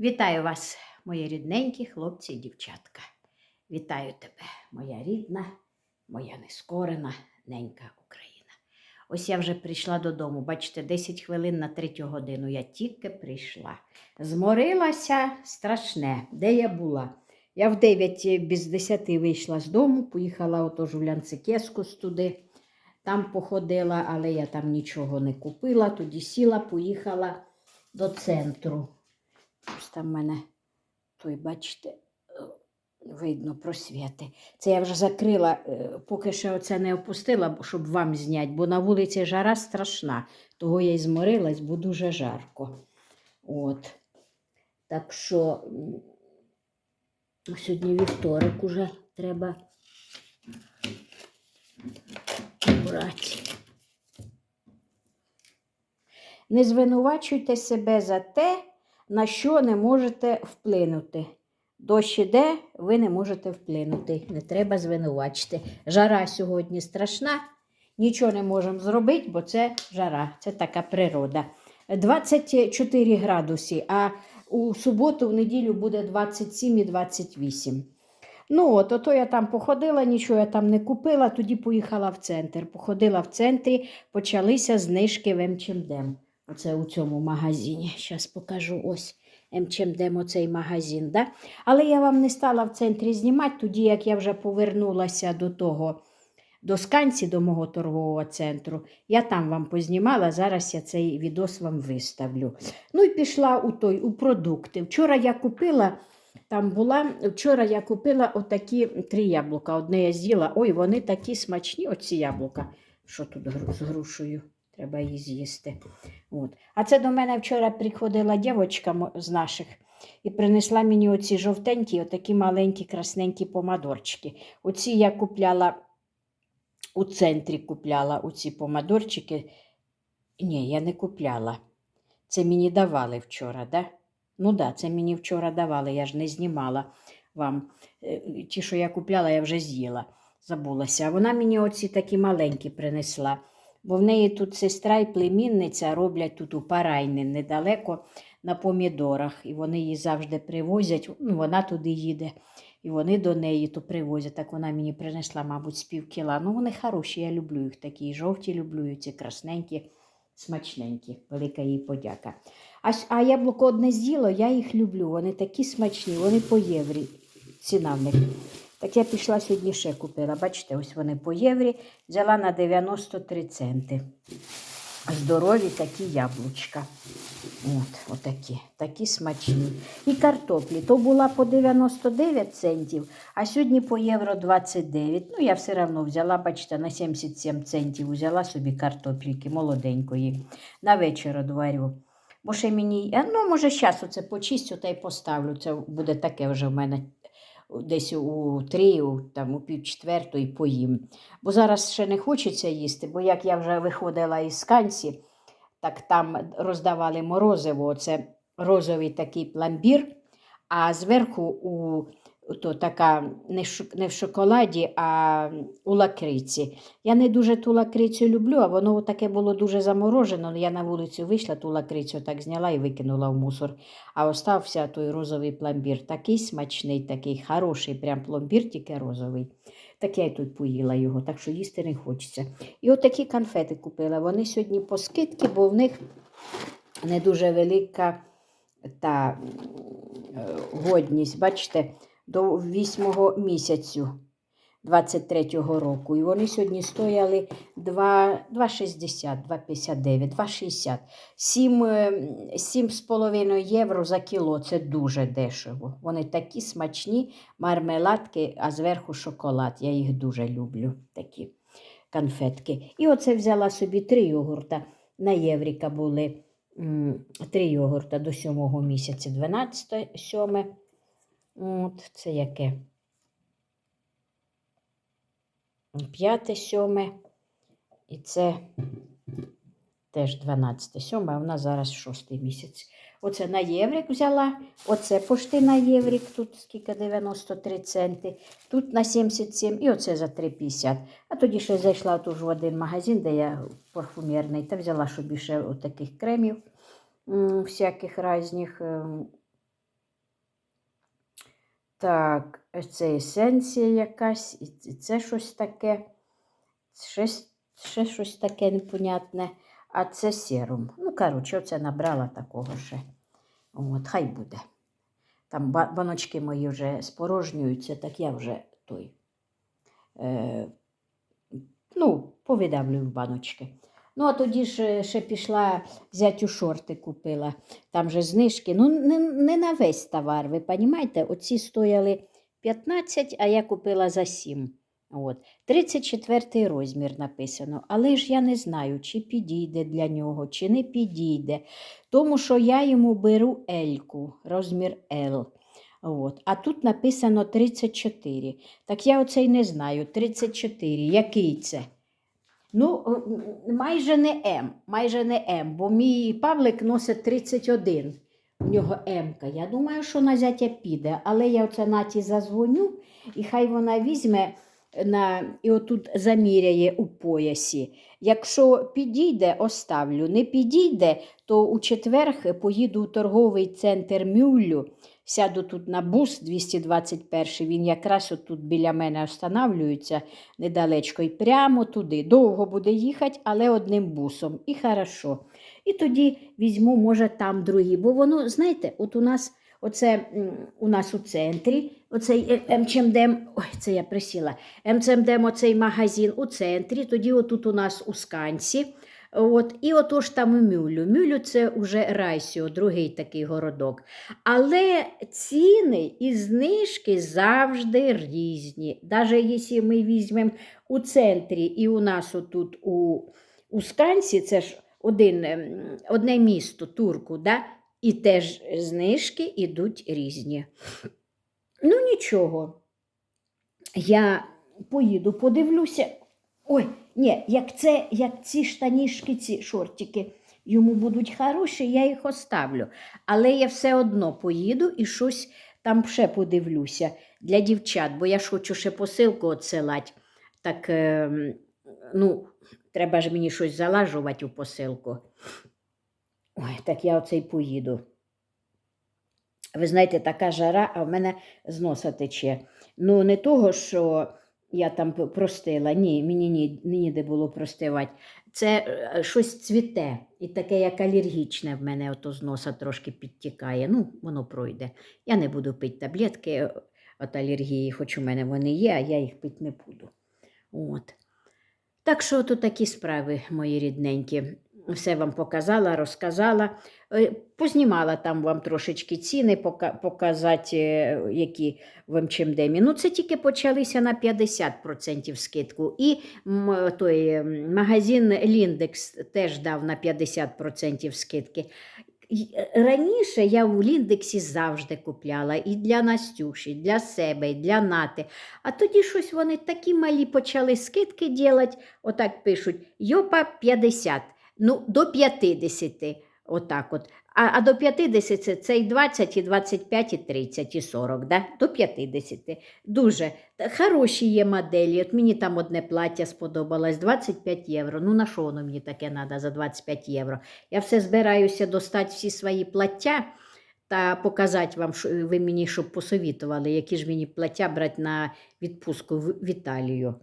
Вітаю вас, мої рідненькі хлопці і дівчатка. Вітаю тебе, моя рідна, моя нескорена ненька Україна. Ось я вже прийшла додому. Бачите, 10 хвилин на третю годину я тільки прийшла. Зморилася страшне, де я була. Я в 9 без 10 вийшла з дому, поїхала отож в Лянцикескус туди. Там походила, але я там нічого не купила. Тоді сіла, поїхала до центру. Ось там в мене той, бачите, е, видно просвіти. Це я вже закрила, е, поки ще оце не опустила, щоб вам зняти, бо на вулиці жара страшна. Того я й зморилась, бо дуже жарко. От. Так що сьогодні вівторок уже треба брати. Не звинувачуйте себе за те, на що не можете вплинути. Дощ іде, ви не можете вплинути. Не треба звинувачити. Жара сьогодні страшна, нічого не можемо зробити, бо це жара, це така природа. 24 градуси, а у суботу, в неділю буде 27 і 28. Ну, от, ото я там походила, нічого я там не купила, тоді поїхала в центр. Походила в центрі, почалися знижки в МЧМД. Оце у цьому магазині. Зараз покажу ось МЧМД, оцей магазин. Да? Але я вам не стала в центрі знімати, тоді як я вже повернулася до того, до сканці, до мого торгового центру. Я там вам познімала, зараз я цей відос вам виставлю. Ну і пішла у той, у продукти. Вчора я купила. Там була, вчора я купила отакі три яблука. Одне я з'їла. Ой, вони такі смачні, оці яблука. Що тут з грушею? Треба її з'їсти. От. А це до мене вчора приходила дівчинка з наших і принесла мені оці жовтенькі, отакі маленькі, красненькі помадорчики. Оці я купляла у центрі купляла оці помадорчики. Ні, я не купляла. Це мені давали вчора, да? Ну да, це мені вчора давали, я ж не знімала вам. Е, Ті, що я купляла, я вже з'їла, забулася. А вона мені оці такі маленькі принесла. Бо в неї тут сестра і племінниця роблять тут у Парайни недалеко на помідорах. І вони її завжди привозять. Ну, вона туди їде. І вони до неї то привозять. Так вона мені принесла, мабуть, з пів кіла. Ну, вони хороші, я люблю їх такі. Жовті люблю, і ці красненькі, смачненькі. Велика їй подяка. А, а яблуко одне з'їло, я їх люблю. Вони такі смачні, вони по єврі. Ціна в них. Так я пішла сьогодні ще купила. Бачите, ось вони по єврі. Взяла на 93 центи. Здорові такі яблучка. От, отакі, такі смачні. І картоплі. То була по 99 центів, а сьогодні по євро 29. Ну, я все одно взяла, бачите, на 77 центів взяла собі картопліки молоденької. На вечір одварю. Бо ще мені, ну, може, зараз оце почистю та й поставлю. Це буде таке вже в мене десь у три, там, у пів четвертої поїм. Бо зараз ще не хочеться їсти, бо як я вже виходила із сканці, так там роздавали морозиво, це розовий такий пломбір, а зверху у то така не, в шоколаді, а у лакриці. Я не дуже ту лакрицю люблю, а воно таке було дуже заморожено. Я на вулицю вийшла, ту лакрицю так зняла і викинула в мусор. А остався той розовий пломбір. Такий смачний, такий хороший, прям пломбір, тільки розовий. Так я й тут поїла його, так що їсти не хочеться. І от такі конфети купила. Вони сьогодні по скидці, бо в них не дуже велика та е, годність. Бачите, до 8 місяцю 23-го року. І вони сьогодні стояли 2 2,60, 2,59, 2,60. 7, е, 7,5 євро за кіло. Це дуже дешево. Вони такі смачні мармеладки, а зверху шоколад. Я їх дуже люблю, такі конфетки. І оце взяла собі три йогурта. На Євріка були три йогурта до 7 місяця, 12 сьоме. От, це яке? П'яте, сьоме. І це теж 12 сьоме, а вона зараз шостий місяць. Оце на єврик взяла, оце пошти на єврик, тут скільки 93 центи, тут на 77 і оце за 3,50. А тоді ще зайшла тут в один магазин, де я парфумерний, та взяла ще таких кремів всяких різних. Так, це есенція якась, і це щось таке. Ще, ще щось таке непонятне. А це серум. Ну, коротше, оце набрала такого ще. От, хай буде. Там баночки мої вже спорожнюються, так я вже той. Е, ну, повидавлюю баночки. Ну, а тоді ж е, ще пішла зятю шорти купила. Там же знижки. Ну, не, не на весь товар, ви розумієте? Оці стояли 15, а я купила за 7. От. 34 розмір написано. Але ж я не знаю, чи підійде для нього, чи не підійде. Тому що я йому беру Ельку, розмір L. От. А тут написано 34. Так я оцей не знаю. 34. Який це? Ну, майже не М, майже не М, бо мій Павлик носить 31. У нього М-ка. Я думаю, що на зятя піде, але я оце Наті зазвоню, і хай вона візьме на, і отут заміряє у поясі. Якщо підійде, оставлю. Не підійде, то у четверг поїду у торговий центр Мюллю. Сяду тут на бус 221, він якраз отут біля мене останавлюється недалечко і прямо туди. Довго буде їхати, але одним бусом. І хорошо. І тоді візьму, може, там другі. Бо воно, знаєте, от у нас оце у нас у центрі, оцей е, МЧМДМ, ой, це я присіла. МЦМДМ, оцей магазин у центрі, тоді отут у нас у Сканці. От, і отож там у Мюлю. Мюлю це вже Райсіо, другий такий городок. Але ціни і знижки завжди різні. Навіть якщо ми візьмемо у центрі і у нас отут у, у Сканці, це ж один, ем, одне місто турку, да? і теж знижки йдуть різні. Ну нічого. Я поїду, подивлюся. Ой, ні, як це, як ці штанішки, ці шортики йому будуть хороші, я їх оставлю. Але я все одно поїду і щось там ще подивлюся для дівчат, бо я ж хочу ще посилку відсилати. Так, е, ну, треба ж мені щось залажувати у посилку. Ой, так я оцей поїду. Ви знаєте, така жара, а в мене з носа тече. Ну, не того, що я там простила. Ні, мені ні, ніде було простивати. Це е, щось цвіте, і таке, як алергічне в мене ото з носа трошки підтікає. Ну, воно пройде. Я не буду пити таблетки е, від алергії, хоч у мене вони є, а я їх пити не буду. От. Так що то такі справи, мої рідненькі. Все вам показала, розказала. Е, Познімала там вам трошечки ціни, показати, е, які в МЧМДМі. Ну, це тільки почалися на 50% скидку. І той магазин Ліндекс теж дав на 50% скидки. Е, Раніше я в Ліндексі завжди купляла і для Настюші, і для себе, і для Нати. А тоді щось вони такі малі почали скидки робити. Отак пишуть: Йопа 50, ну до 50. Отак от. А, а до 50 це- і 20, і 25, і 30, і 40, да? до 50. Дуже хороші є моделі. От мені там одне плаття сподобалось 25 євро. Ну на що воно мені таке треба за 25 євро? Я все збираюся достати всі свої плаття та показати вам, що ви мені щоб посовітували, які ж мені плаття брати на відпустку в Італію.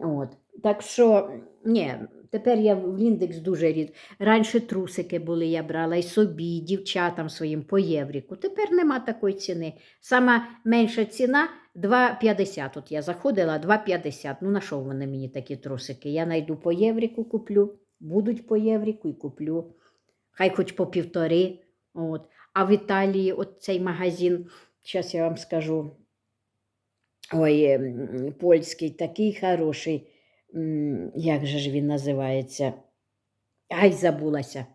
От. Так що, ні, тепер я в Ліндекс дуже рід. Раніше трусики були, я брала і собі, і дівчатам своїм по євріку. Тепер нема такої ціни. Сама менша ціна 2,50. От я заходила 2,50. Ну на що вони мені такі трусики? Я знайду по євріку, куплю, будуть по євріку і куплю. Хай хоч по півтори. От. А в Італії от цей магазин, зараз я вам скажу, ой, польський, такий хороший. Як же ж він називається? Ай, забулася.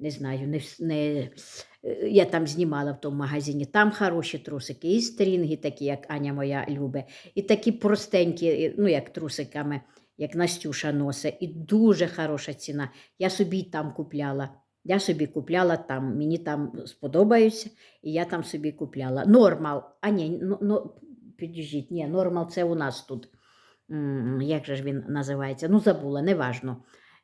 Не знаю, не, не, е, я там знімала в тому магазині. Там хороші трусики, і стрінги, такі, як Аня моя любить, і такі простенькі, ну, як трусиками, як Настюша носить. І дуже хороша ціна. Я собі там купляла. Я собі купляла там, мені там сподобаються, і я там собі купляла. Нормал, а ні, ну, підождіть, ні, нормал це у нас тут. Як же ж він називається? Ну, забула, неважно.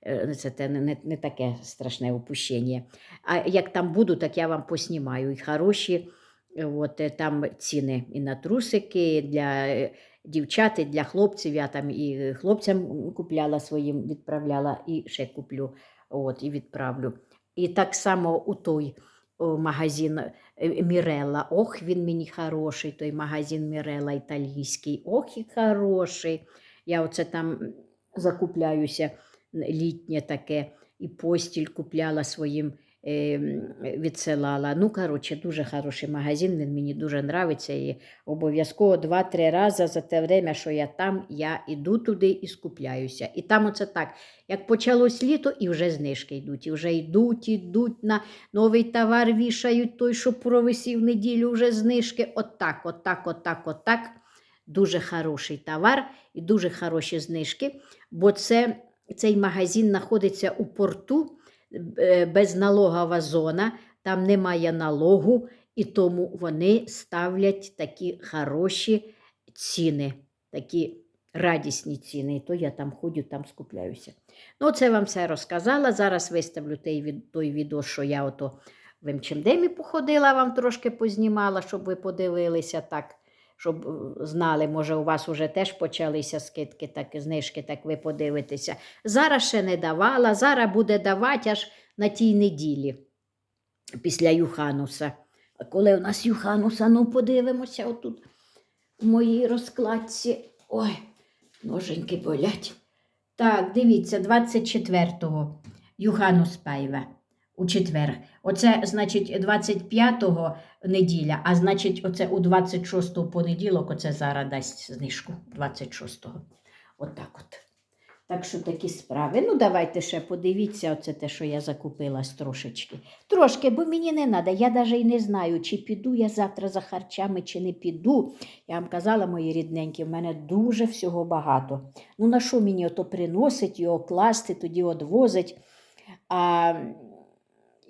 Е, Це те не, не, таке страшне упущення. А як там буду, так я вам поснімаю. І хороші От, е, там ціни і на трусики для е, дівчат, і для хлопців. Я там і хлопцям купляла своїм, відправляла, і ще куплю от, і відправлю. І так само у той магазин е, Мірелла. Ох, він мені хороший, той магазин Мірелла італійський. Ох, і хороший. Я оце там закупляюся літнє таке, і постіль купляла своїм, е, відсилала. Ну, коротше, дуже хороший магазин, він мені дуже нравиться. І обов'язково два-три рази за те время, що я там, я іду туди і скупляюся. І там оце так, як почалось літо, і вже знижки йдуть. І вже йдуть, йдуть на новий товар вішають, той, що провисів неділю, вже знижки. Отак, отак, отак, отак. Дуже хороший товар і дуже хороші знижки, бо це, цей магазин знаходиться у порту, безналогова зона, там немає налогу, і тому вони ставлять такі хороші ціни, такі радісні ціни. І то я там ходю, там скупляюся. Ну, це вам все розказала. Зараз виставлю той, той відео, що я ото в МЧМДемі походила, вам трошки познімала, щоб ви подивилися так, щоб е, знали, може, у вас уже теж почалися скидки, так, знижки, так ви подивитеся. Зараз ще не давала, зараз буде давати аж на тій неділі після Юхануса. А коли у нас Юхануса, ну подивимося отут в моїй розкладці. Ой, ноженьки болять. Так, дивіться, 24-го Юханус Пайве у четвер. Оце, значить, 25-го неділя, а значить, оце у 26-го понеділок, оце зараз дасть знижку 26-го. Отак от. Так що такі справи. Ну, давайте ще подивіться, оце те, що я закупила трошечки. Трошки, бо мені не треба. Я навіть і не знаю, чи піду я завтра за харчами, чи не піду. Я вам казала, мої рідненькі, в мене дуже всього багато. Ну, на що мені ото приносить, його класти, тоді одвозить. А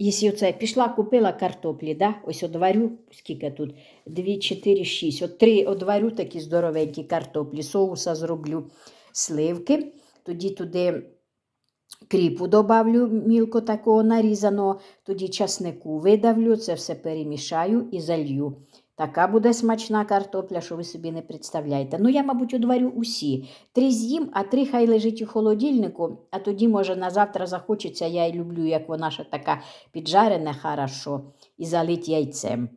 якщо це пішла, купила картоплі, да? ось одварю, скільки тут? 2, 4, 6. От три одварю такі здоровенькі картоплі, соуса зроблю, сливки, тоді туди кріпу добавлю мілко такого нарізаного, тоді часнику видавлю, це все перемішаю і залью. Така буде смачна картопля, що ви собі не представляєте. Ну, я, мабуть, одварю усі. Три з'їм, а три хай лежить у холодильнику, а тоді, може, на завтра захочеться, я і люблю, як вона ще така піджарена хорошо, і залить яйцем.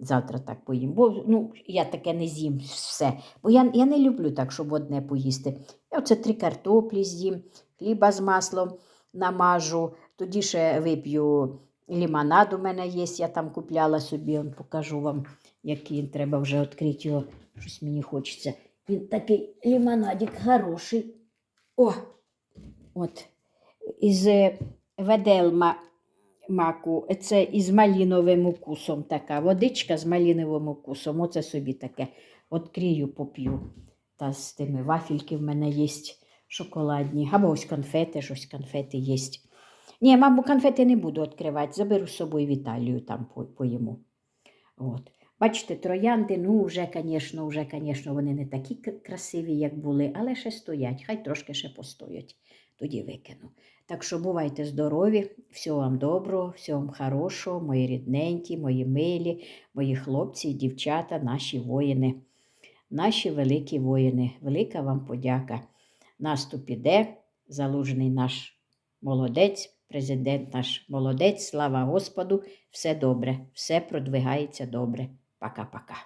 Завтра так поїм. Бо ну, я таке не з'їм все. Бо я, я не люблю так, щоб одне поїсти. Я оце три картоплі з'їм, хліба з маслом намажу, тоді ще вип'ю лимонад у мене є, я там купляла собі, покажу вам, який треба вже відкрити його. Щось мені хочеться. Він такий лимонадик хороший. О! От. Із е, веделма маку, це із маліновим укусом така. Водичка з маліновим укусом. Оце собі таке. Открию, поп'ю. Та з тими вафельки в мене є шоколадні. Або ось конфети, щось конфети є. Ні, мабуть, конфети не буду відкривати. Заберу з собою в Італію, там по- поїмо. От. Бачите, троянди, ну, вже, звісно, вже, звісно, вони не такі красиві, як були, але ще стоять. Хай трошки ще постоять. Тоді викину. Так що бувайте здорові, всього вам доброго, всього вам хорошого, мої рідненькі, мої милі, мої хлопці дівчата, наші воїни, наші великі воїни. Велика вам подяка. Наступ іде, залужний наш молодець, президент наш молодець, слава Господу, все добре, все продвигається добре. Пока-пока.